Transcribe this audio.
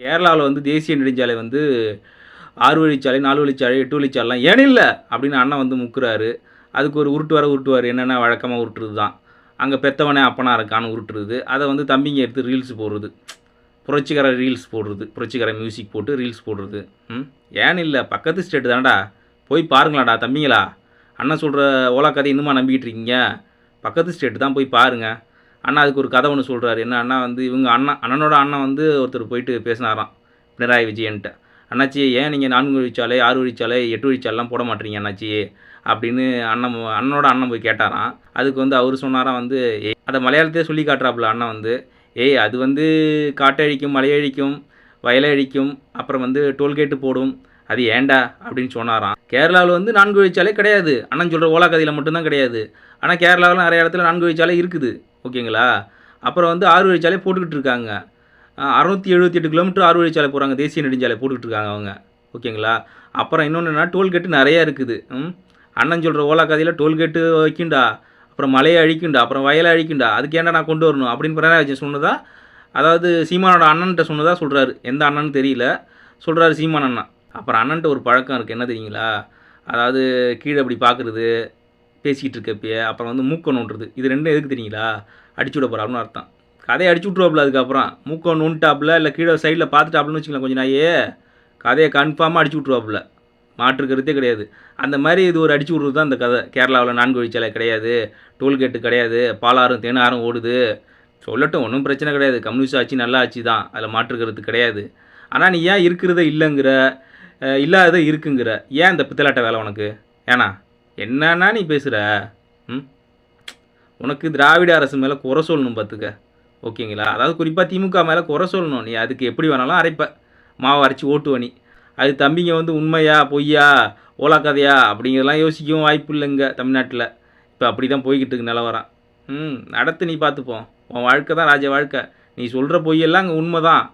கேரளாவில் வந்து தேசிய நெடுஞ்சாலை வந்து ஆறு வழிச்சாலை நாலு வழிச்சாலை எட்டு வழிச்சாலைலாம் ஏன் இல்லை? அப்படின்னு அண்ணன் வந்து முக்குறாரு. அதுக்கு ஒரு உருட்டு வர உருட்டுவார். என்னென்ன வழக்கமாக உருட்டுறது தான் அங்கே பெத்தவனே அப்பனா இருக்கான்னு உருட்டுறது. அதை வந்து தம்பிங்க எடுத்து ரீல்ஸ் போடுறது. புரட்சிகர ரீல்ஸ் போடுறது. புரட்சிகர மியூசிக் போட்டு ரீல்ஸ் போடுறது. ம்? ஏன் இல்லை? பக்கத்து ஸ்டேட்டு தானடா. போய் பாருங்களாடா தம்பிங்களா. அண்ணன் சொல்கிற ஓலா கதை இன்னுமா நம்பிக்கிட்டு இருக்கீங்க? பக்கத்து ஸ்டேட்டு தான் போய் பாருங்கள் அண்ணா அதுக்கு ஒரு கதை ஒன்று சொல்கிறாரு என்ன அண்ணா வந்து இவங்க அண்ணா அண்ணனோட அண்ணன் வந்து ஒருத்தர் போயிட்டு பேசினாராம். பினராயி விஜயன்ட்ட அண்ணாச்சி ஏன் நீங்கள் நான்கு வழிச்சாலை ஆறு வழிச்சாலை எட்டு வழிச்சாலைலாம் போட மாட்டீங்க அண்ணாச்சி அப்படின்னு அண்ணன் அண்ணனோட அண்ணன் போய் கேட்டாராம். அதுக்கு வந்து அவர் சொன்னாராம் வந்து "ஏய், அதை மலையாளத்தையே சொல்லி காட்டுறாப்புல அண்ணன் வந்து. ஏய் அது வந்து காட்டழிக்கும் மலையழிக்கும் வயலழிக்கும் அப்புறம் வந்து டோல்கேட்டு போடும். அது ஏன்டா? அப்படின்னு சொன்னாராம். கேரளாவில் வந்து நான்கு வழிச்சாலை கிடையாது. அண்ணன் சொல்கிற ஓலா கதையில் மட்டும்தான் கிடையாது. ஆனால் கேரளாவில் நிறைய இடத்துல நான்கு வழிச்சாலை இருக்குது. ஓகேங்களா? அப்புறம் வந்து ஆறு வழிச்சாலை போட்டுக்கிட்டு இருக்காங்க. அறுநூற்றி எழுபத்தி எட்டு கிலோமீட்டர் ஆறு வழிச்சாலை போகிறாங்க தேசிய நெடுஞ்சாலை போட்டுக்கிட்டு இருக்காங்க அவங்க. ஓகேங்களா? அப்புறம் இன்னொன்று டோல்கேட்டு நிறையா இருக்குது. ம்? அண்ணன் சொல்கிற ஓலா கதையில் டோல்கேட்டு வைக்குண்டா அப்புறம் மலையை அழிக்குண்டா அப்புறம் வயலை அழிக்குண்டா அதுக்கு ஏன்டா நான் கொண்டு வரணும் அப்படின்னு பினராயி சொன்னதா? அதாவது சீமானோட அண்ணன்ட்ட சொன்னதா சொல்கிறாரு எந்த அண்ணன்னு தெரியல. சொல்கிறாரு சீமான் அண்ணன் அப்புறம் அண்ணன்ட்ட ஒரு பழக்கம் இருக்குது என்ன தெரியுங்களா? அதாவது கீழே அப்படி பார்க்குறது பேசிக்கிட்டு இருக்கப்பயே அப்புறம் வந்து மூக்க நோண்டுறது. இது ரெண்டும் எதுக்கு தெரியுங்களா? அடிச்சு விட போகிறாப்னு அர்த்தம். கதையை அடிச்சு விட்ருவாப்புல அதுக்கப்புறம். மூக்க நோண்டாப்புல இல்லை கீழே சைடில் பார்த்துட்டாப்புலன்னு வச்சுக்கலாம் கொஞ்சம் நாயே கதையை கன்ஃபார்மாக அடிச்சு விட்ருவாப்புல மாற்றுக்கிறதே கிடையாது. அந்த மாதிரி இது ஒரு அடிச்சு விட்றது தான் இந்த கதை. கேரளாவில் நான்கு வழிச்சாலை கிடையாது. டோல்கேட்டு கிடையாது. பாலாறும் தேனாரும் ஓடுது. சொல்லட்டும் ஒன்றும் பிரச்சனை கிடையாது. கம்யூனிஸ்ட் ஆட்சி நல்ல ஆட்சி தான். அதில் மாற்றுக்கிறது கிடையாது. ஆனால் நீ ஏன் இருக்கிறத இல்லைங்கிற இல்லாத இருக்குங்கிற ஏன் இந்த பித்தலாட்ட வேலை உனக்கு? ஏன்னா? என்னன்னா நீ பேசுகிற ம்? உனக்கு திராவிட அரசு மேலே குறை சொல்லணும் பார்த்துக்க ஓகேங்களா? அதாவது குறிப்பாக திமுக மேலே குறை சொல்லணும். நீ அதுக்கு எப்படி வேணாலும் அரைப்ப. மாவை அரைச்சி ஓட்டுவ நீ அது தம்பிங்க வந்து உண்மையா பொய்யா ஓலா கதையா அப்படிங்கிறதெல்லாம் யோசிக்கவும் வாய்ப்பு இல்லைங்க தமிழ்நாட்டில். இப்போ அப்படி தான் போய்கிட்டு இருக்கு நிலவரம். ம் நடத்து நீ பார்த்துப்போம் உன் வாழ்க்கை தான் ராஜ வாழ்க்கை. நீ சொல்கிற பொய்யெல்லாம் அங்கே உண்மை தான்